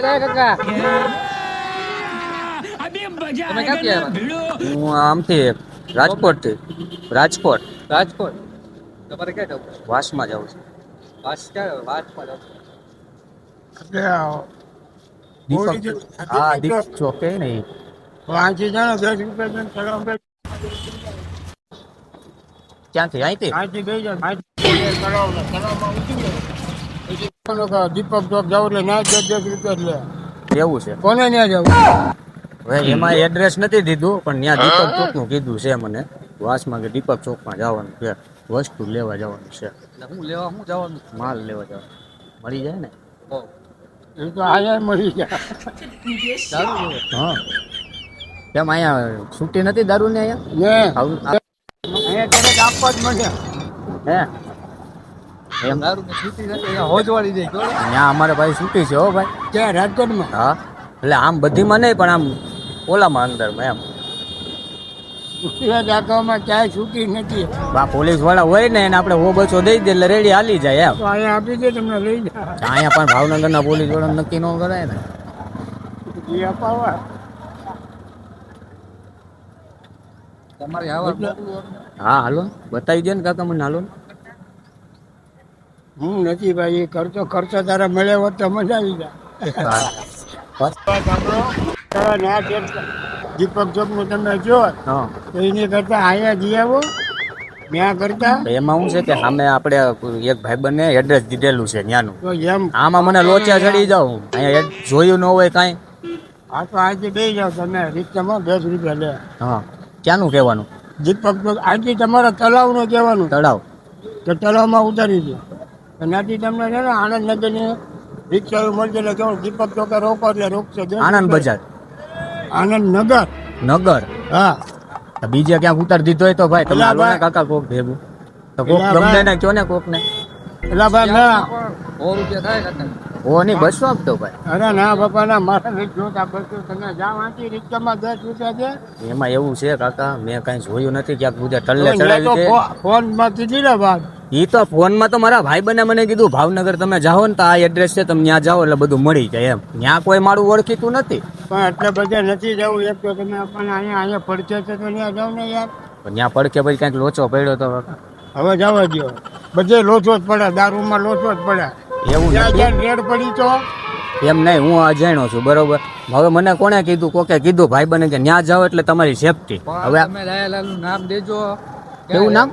કાકા તમે ક્યાંથી આવ્યા હું આમથી રાજકોટ રાજકોટ. રાજકોટ. તમારે ક્યાં જવું વાસમાં જાઉં છું. વાસ ક્યાં? વાસમાં જવું દીપક હા દીપ ચોકે ને વાંચી જાણો દસ રૂપિયા. ક્યાંથી? અહીંથી? ગઈ જાય. દીપક ચોક જાવ એટલે ના દસ દસ રૂપિયા જ એવું છે? કોને ત્યાં જવું? હવે એમાં એડ્રેસ નથી દીધું પણ ત્યાં દીપક ચોકનું કીધું છે મને. વાસમાં કે દીપક ચોકમાં જવાનું છે. વસ્તુ લેવા જવાનું છે. હું લેવા હું જવાનું? માલ લેવા જવાનું. મળી જાય ને? એ તો આયા મળી જાય. હા. કેમ અહીંયા છૂટી નથી દારૂ ને. અહીંયા આપવા જ મળે. હે? એમ? દારૂ ને છૂટી નથી હોજવાળી જાય ત્યાં અમારે ભાઈ છૂટી છે હો ભાઈ. ક્યાં રાજકોટમાં? હા. એટલે આમ બધીમાં નહીં પણ આમ ઓલામાં અંદરમાં એમ. દાખવામાં ક્યાંય છૂટી નથી. બા પોલીસવાળા હોય ને એને આપણે હો બસો દઈ દે એટલે રેડી હાલી જાય એમ. અહીંયા આપી દે તમને લઈ જાય અહીંયા પણ ભાવનગરના પોલીસવાળા નક્કી ન કરાય ને. એ અપાવા. તમારે હા હાલો. બતાવી દે ને કાકા મને હાલો ને. હું નથી ભાઈ એ ખર્ચો ખર્ચો તારા મળે હોત તો મજા આવી જાય. હા. ચોકનું દીપક તમે જો હા. તો એની કરતા અહીંયા જઈ આવો. ત્યાં કરતા. એમાં શું છે કે સામે આપણે એક ભાઈ બંને એડ્રેસ દીધેલું છે ત્યાંનું તો એમ. આમાં મને લોચા ચડી જાઉં. અહીંયા જોયું ન હોય કાંઈ. આ તો અહીંથી બે જાવ તમે. રિક્ષામાં દસ રૂપિયા લે. હા. ક્યાંનું કહેવાનું? દીપક ચોક અહીંથી તમારા તળાવનું કહેવાનું. તળાવ. તો તળાવમાં ઉતારી દો. એનાથી તમને છે ને આનંદ નગરની રિક્ષા મળશે એટલે કેવું દીપક ચોકે રોકો એટલે રોકશે રૂપિયા. બજાર. આનંદ નગર. નગર? હા. બીજે ક્યાંક ઉતાર દીધો હોય તો ભાઈ તમે હાલો ને કાકા કોક ભેગું. તો કોક ગમે ને કયો ને કોક ને એટલે ભાઈ ના. સો રૂપિયા થાય કાકા ઓ નહીં બસો આપતો ભાઈ. અરે ના બાપા ના મારા જોતા બસો તમે જાઓ આથી રિક્ષામાં દસ રૂપિયા છે. એમાં એવું છે કાકા મેં કાંઈ જોયું નથી ક્યાંક બધે ટલ્લે ચડાવી દે ફોનમાં કીધી ને ઈ તો ફોનમાં તો મારા ભાઈ બને મને કીધું ભાવનગર તમે જાઓ ને તો આ એડ્રેસ છે તમે ત્યાં જાઓ એટલે બધું મળી જાય. એમ. ત્યાં કોઈ મારું ઓળખીતું નથી. પણ એટલે બધે નથી જવું એક તો તમે આપણને અહીંયા અહીંયા પડખે છે તો ત્યાં જાઓ ને યાર. પણ ત્યાં પડખે પછી કાંઈક લોચો પડ્યો તો હવે જવા દો બધે લોચો જ પડે દારૂમાં લોચો જ પડે એવું ત્યાં રેડ પડી તો? એમ નહીં હું અજાણ્યો છું બરોબર. હવે મને કોણે કીધું? કોકે કીધું ભાઈ બને કે ત્યાં જાઓ એટલે તમારી સેફટી હવે તમે નામ દેજો. કેવું નામ?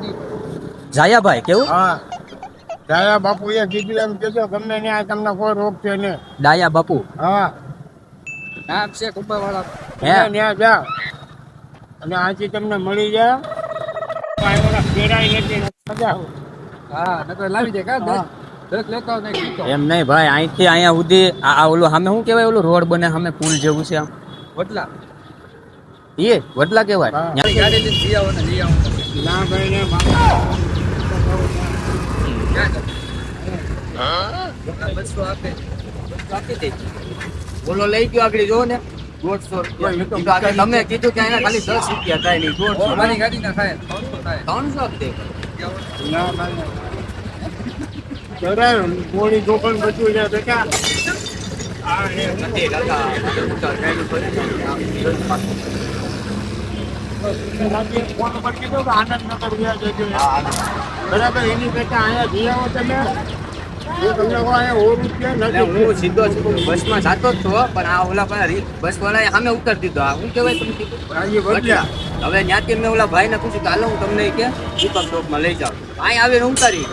જાયાભાઈ કેવું? હા. બાપુ એ કીધું એમ કીધું ગમે ત્યાં તમને કોઈ રોગ છે ને ડાયા બાપુ. હા. નામ છે કુંભાવાળા હે? તમે ત્યાં જાઓ. અને આથી તમને મળી જાય. નથી ને હા નકર લાવી દે કા ને લીધો. એમ નહીં ભાઈ અહીંથી અહીંયા સુધી આ આ ઓલું સામે શું કહેવાય? ઓલું રોડ બને સામે પુલ જેવું છે આમ. વડલા. એ વડલા કહેવાય. હા. ગાડી લઈને જઈ આવો ને જઈ આવો ના ભાઈ ને? બસો આપે આપી દે. ઓલો લઈ ગયો આગળ જો ને. દોઢસો રૂપિયા. તમે કીધું કે અહીંયા ખાલી દસ રૂપિયા થાય નહીં દોઢસો મારી ગાડી ના થાય ત્રણસો થાય. દે. ના ભાઈ જરાય ગોળી ગોખણ બધું છે બેટા હા એ બરાબર એની કરતા અહીંયા જઈ આવો તમે. હું હું સીધો બસમાં જતો જ છો પણ આ ઓલા પણ બસ વાળાએ સામે ઉતારી દીધો. આ શું કહેવાય તમે હવે ત્યાંથી મેં ઓલા ભાઈને પૂછ્યું કે હાલો હું તમને કે દીપક ચોકમાં લઈ જાઉં. અહીં આવીને ઉતારી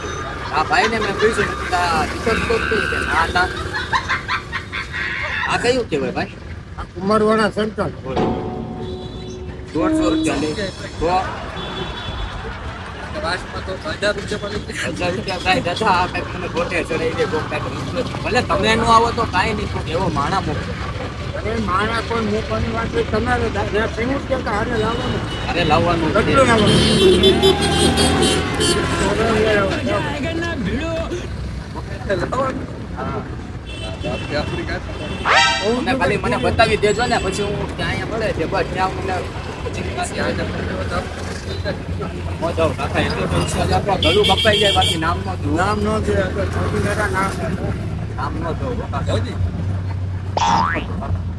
આ ભાઈને મેં પૂછ્યું આ દીપક ચોક કયું છે? ના ના આ કયું કહેવાય ભાઈ? આ કુમારવાડા સેન્ટર. દોઢસો રૂપિયા તો ભલે તમે નો આવો તો કાંઈ નહીં એવો માણા મોકલો અરે માણા પણ મૂકવાની વાત તમારે પીવું છે કે હારે લાવવાનું. અરે લાવવાનું કેટલું લાવવાનું? ખાલી મને બતાવી દેજો ને પછી હું ત્યાં પડે છે બસ ત્યાં મને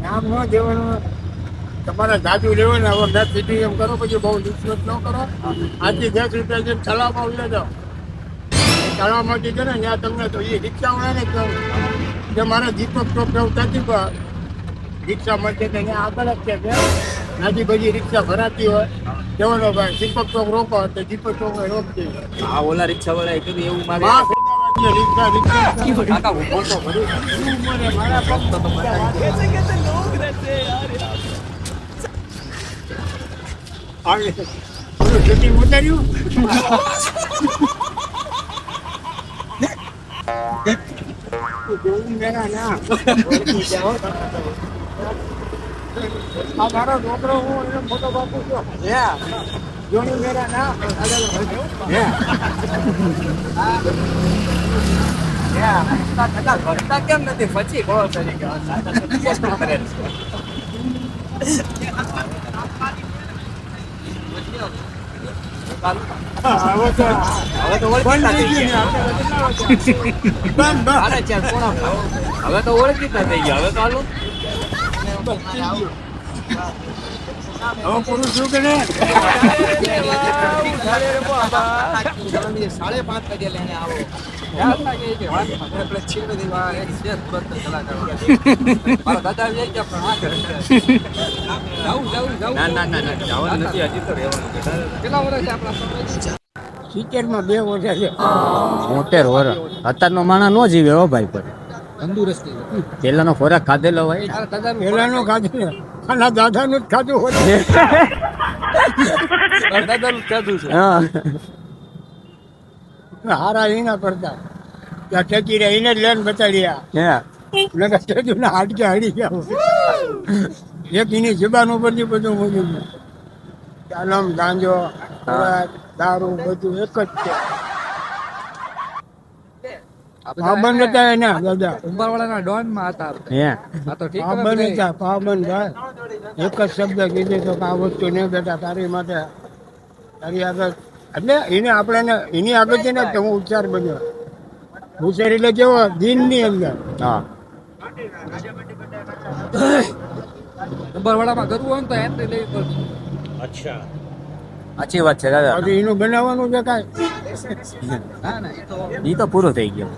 નો નો નો ન તમારે જાજુ લેવું ને સીટી એમ કરો, પછી બહુ રિશ્વત ન કરો. આજથી દસ રૂપિયા જેમ તળાવમાં ઉલ્લે જાઓ તળાવમાંથી છે ને, ત્યાં તમને તો એ રિક્ષા ને કહું કે મારે દીપક ચોક ત્યાંથી રિક્ષા મળશે તો અહીંયા આગળ જ છે. નાજી બધી રિક્ષા ભરાતી હોય જવાનો ભાઈ દીપક ચોક રોકો તો દીપક ચોક રોકતી આ ઓલા રિક્ષા વાળા કીધું એવું મારે રિક્ષા રિક્ષા. કાકા તો ઉતાર્યું. જોવું ના. આ મારો છોકરો હું એનો મોટો બાપુ છું. જોયું મેરા ના. હે. કેમ નથી? પછી કહો તરીકે. હવે તો ઓળખીતા થઈ ગયા. હાલે હવે તો ઓળખીતા ગયા હવે પૂરું શું પણ વર્ષ સમય સિત્તેરમાં બે વર્ષ છે. મોટેર વરસ અત્યારનો માણસ નો જીવે હો ભાઈ પર તંદુરસ્તી પેલાનો ખોરાક ખાધેલો હોય. પેલાનું ખાધું આના દાદાનું જ ખાધું હોય. દાદાનું ખાધું છે. હા. હારા એના કરતા. ત્યાં ઠેકી રહ્યા એને જ લેન બતાડ્યા હે. નકર ઠેકીને હાડકે હાડી ગયા. એક એની જબાન ઉપરથી બધું મૂક્યું ચાલમ ગાંજો દારૂ બધું એક જ છે. પાબંદ હતા એના દાદા. ઉંબારવાળાના ડોનમાં હતા હે. આ તો ઠીક પાબંદ હતા પાબંદ ભાઈ એક જ શબ્દ કીધું તો આ વસ્તુ નહીં બેટા તારી માટે તારી આગળ. એટલે એને આપણે એની આગળ છે ને તો હું ઉચ્ચાર બન્યો. ઉચ્ચાર એટલે કેવો? દિનની અંદર. હા. ઉંબારવાળામાં કરવું હોય તો એન્ટ્રી લેવી પડશે. સાચી વાત છે દાદા. એનું બનાવવાનું છે કાંઈ? એ તો પૂરું થઈ ગયું.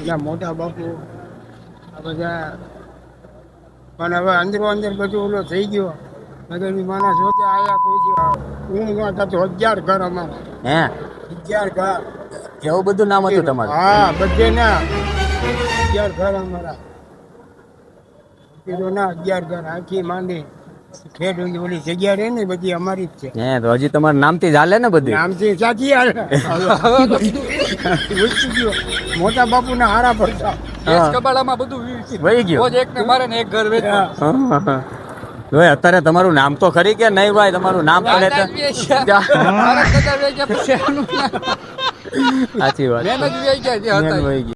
એના મોટા બાપુ આ બધા પણ હવે અંદરો અંદર બધું ઓલો થઈ ગયો. નગરની માણસ હોતે આયા કોઈ હું ન થતો હજાર ઘર અમારા. હે? હજાર ઘર. એવું બધું નામ હતું તમારું? હા બધે ના. અગિયાર ઘર અમારા. કીધું ના અગિયાર ઘર આખી માંડી. ખેડ ઓલી જગ્યા રહે ને બધી અમારી જ છે. હે તો હજી તમારું નામથી જ હાલે ને બધું? નામથી સાચી યાર મોટા બાપુ હારા પડતા કબાડામાં બધું વહી ગયું. રોજ એકને મારે ને એક ઘર વેચે. હવે અત્યારે તમારું નામ તો ખરી કે નહીં ભાઈ? તમારું નામ પડે. સાચી વાત.